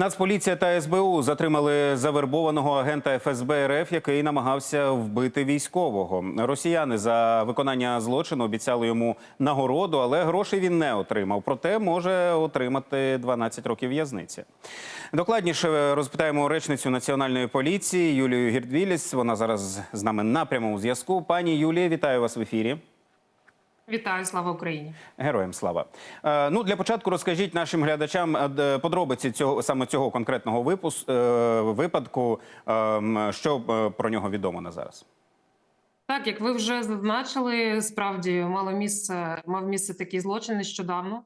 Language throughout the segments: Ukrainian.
Нацполіція та СБУ затримали завербованого агента ФСБ РФ, який намагався вбити військового. Росіяни за виконання злочину обіцяли йому нагороду, але грошей він не отримав. Проте може отримати 12 років в'язниці. Докладніше розпитаємо речницю національної поліції Юлію Гірдвіліс. Вона зараз з нами на прямому зв'язку. Пані Юлія, вітаю вас в ефірі. Вітаю, слава Україні. Героям слава. Е, ну для початку розкажіть нашим глядачам е, подробиці цього саме цього конкретного випус, е, випадку. Е, що е, про нього відомо на зараз? Так, як ви вже зазначили, справді мало місце мав місце такий злочин нещодавно.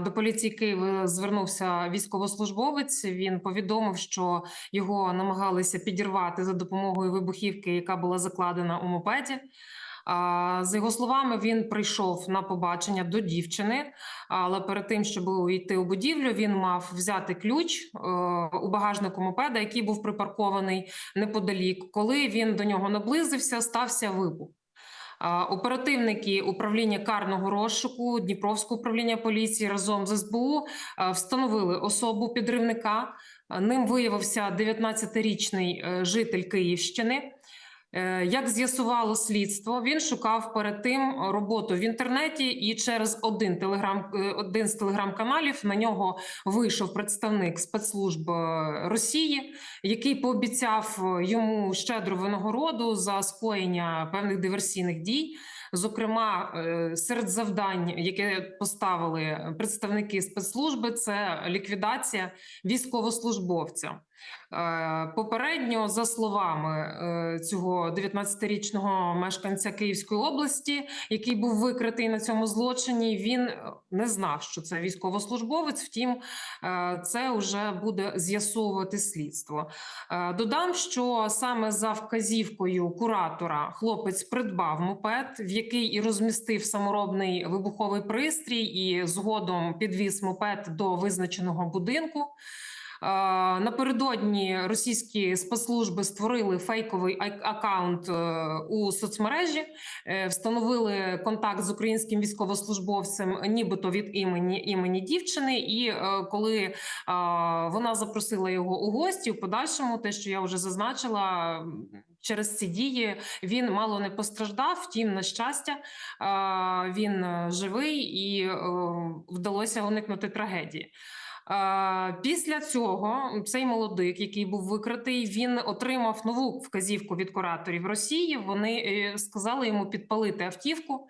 До поліції Києва звернувся військовослужбовець. Він повідомив, що його намагалися підірвати за допомогою вибухівки, яка була закладена у мопеді. За його словами, він прийшов на побачення до дівчини, але перед тим, щоб увійти у будівлю, він мав взяти ключ е, у багажнику мопеда, який був припаркований неподалік. Коли він до нього наблизився, стався вибух. Оперативники управління карного розшуку Дніпровського управління поліції разом з СБУ встановили особу підривника. Ним виявився 19-річний е, житель Київщини. Е, Як з'ясувало слідство, він шукав перед тим роботу в інтернеті, і через один телеграм е, один з телеграм-каналів на нього вийшов представник спецслужб е, Росії, який пообіцяв йому щедру винагороду за скоєння певних диверсійних дій. Зокрема, серед завдань, яке поставили представники спецслужби, це ліквідація військовослужбовця. Е, Попередньо, за словами е, цього 19-річного мешканця Київської області, який був викритий на цьому злочині, він е, не знав, що це військовослужбовець. Втім, це вже буде з'ясовувати слідство. Додам, що саме за вказівкою куратора хлопець придбав мопед, в який і розмістив саморобний вибуховий пристрій, і згодом підвіз мопед до визначеного будинку. Напередодні російські спецслужби створили фейковий акаунт е, у соцмережі, е, встановили контакт з українським військовослужбовцем, нібито від імені імені дівчини. І е, коли вона запросила його у гості, в подальшому, те, що я вже зазначила. Через ці дії він мало не постраждав. Втім, на щастя, він живий і вдалося уникнути трагедії. Після цього цей молодик, який був викритий, він отримав нову вказівку від кураторів Росії. Вони е, сказали йому підпалити автівку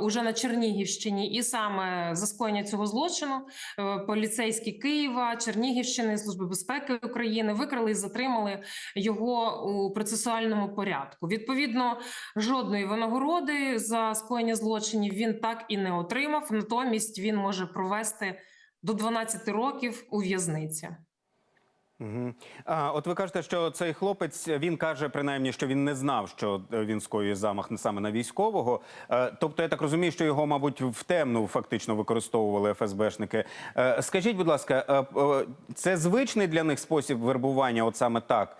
уже на Чернігівщині, і саме за скоєння цього злочину е, поліцейські Києва, Чернігівщини, Служби безпеки України викрили і затримали його у процесуальному порядку. Відповідно, жодної винагороди за скоєння злочинів він так і не отримав. Натомість він може провести до 12 років у в'язниці. Угу. А, от ви кажете, що цей хлопець він каже, принаймні, що він не знав, що е, він скоює замах саме на військового. Е, Тобто, я так розумію, що його, мабуть, в темну фактично використовували ФСБшники. Е, Скажіть, будь ласка, це звичний для них спосіб вербування, от саме так?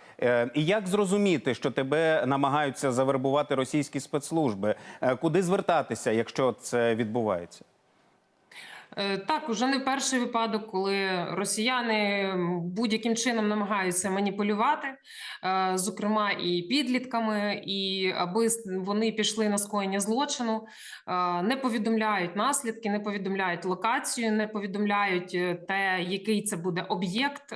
І як зрозуміти, що тебе намагаються завербувати російські спецслужби? Куди звертатися, якщо це відбувається? Е, Так, уже не перший випадок, коли росіяни будь-яким чином намагаються маніпулювати, е, зокрема і підлітками, і аби вони пішли на скоєння злочину, е, не повідомляють наслідки, не повідомляють локацію, не повідомляють те, який це буде об'єкт,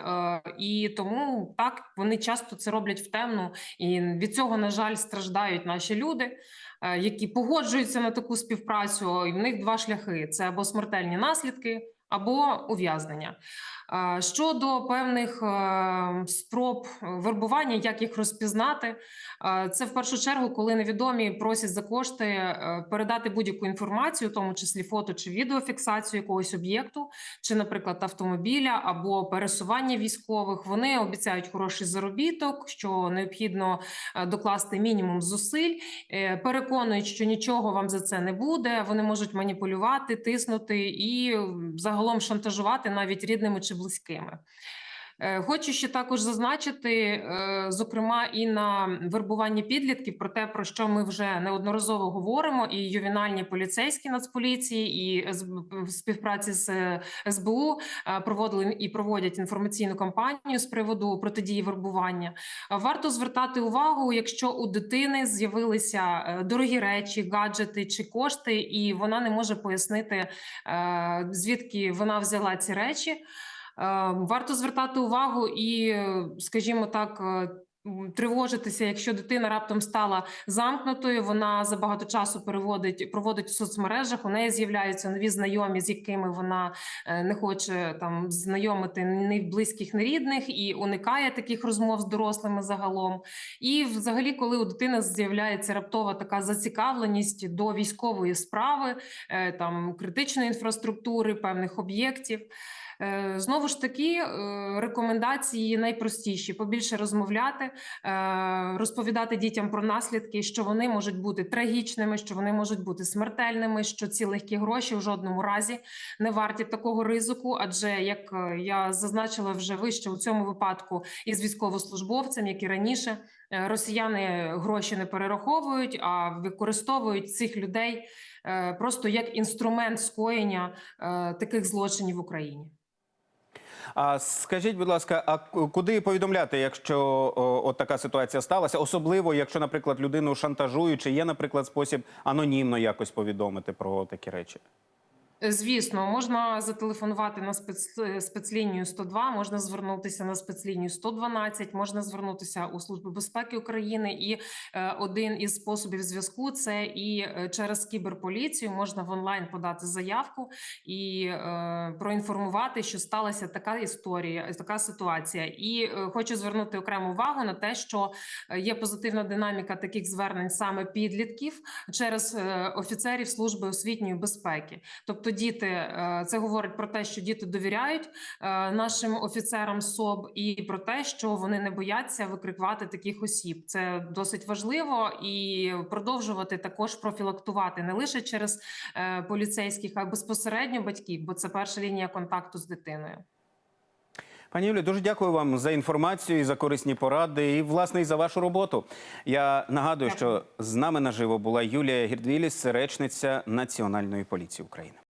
і тому так вони часто це роблять в темну, і від цього, на жаль, страждають наші люди які погоджуються на таку співпрацю, і в них два шляхи: це або смертельні наслідки, або ув'язнення. Щодо певних е, спроб вербування, як їх розпізнати, е, це в першу чергу, коли невідомі просять за кошти е, передати будь-яку інформацію, в тому числі фото чи відеофіксацію якогось об'єкту, чи, наприклад, автомобіля або пересування військових. Вони обіцяють хороший заробіток, що необхідно докласти мінімум зусиль, переконують, що нічого вам за це не буде. Вони можуть маніпулювати, тиснути і м, загалом шантажувати навіть рідними чи близькими. Е, Хочу ще також зазначити, е, зокрема, і на вербуванні підлітків про те, про що ми вже неодноразово говоримо, і ювенальні поліцейські нацполіції, і в співпраці з е, СБУ проводили і проводять інформаційну кампанію з приводу протидії вербування. Варто звертати увагу, якщо у дитини з'явилися дорогі речі, гаджети чи кошти, і вона не може пояснити, звідки вона взяла ці речі. Е, Варто звертати увагу і, скажімо так, е, тривожитися, якщо дитина раптом стала замкнутою. Вона забагато часу переводить проводить в соцмережах. У неї з'являються нові знайомі, з якими вона е, не хоче там знайомити ні близьких, ні рідних, і уникає таких розмов з дорослими загалом. І, взагалі, коли у дитини з'являється раптова така зацікавленість до військової справи, там критичної інфраструктури, певних об'єктів. Е, Знову ж таки, е, рекомендації найпростіші: побільше розмовляти, е, розповідати дітям про наслідки, що вони можуть бути трагічними, що вони можуть бути смертельними, що ці легкі гроші в жодному разі не варті такого ризику. Адже як я зазначила вже вище у цьому випадку із військовослужбовцем, як і раніше, росіяни гроші не перераховують, а використовують цих людей просто як інструмент скоєння таких злочинів в Україні. А скажіть, будь ласка, а куди повідомляти, якщо от така ситуація сталася? Особливо, якщо, наприклад, людину шантажують, чи є, наприклад, спосіб анонімно якось повідомити про такі речі? Звісно, можна зателефонувати на спец... спецлінію 102, можна звернутися на спецлінію 112, можна звернутися у Службу безпеки України. І е, один із способів зв'язку це і е, через кіберполіцію можна в онлайн подати заявку і е, проінформувати, що сталася така історія, така ситуація. І е, хочу звернути окрему увагу на те, що е, є позитивна динаміка таких звернень саме підлітків через е, офіцерів служби освітньої безпеки. Тобто, діти е, це говорить про те, що діти довіряють е, нашим офіцерам СОБ, і про те, що вони не бояться викрикувати таких осіб. Це досить важливо і продовжувати також профілактувати не лише через е, поліцейських, а й безпосередньо батьків, бо це перша лінія контакту з дитиною. Пані Юлі, дуже дякую вам за інформацію і за корисні поради, і власне і за вашу роботу. Я нагадую, що з нами наживо була Юлія Гірдвіліс, речниця Національної поліції України.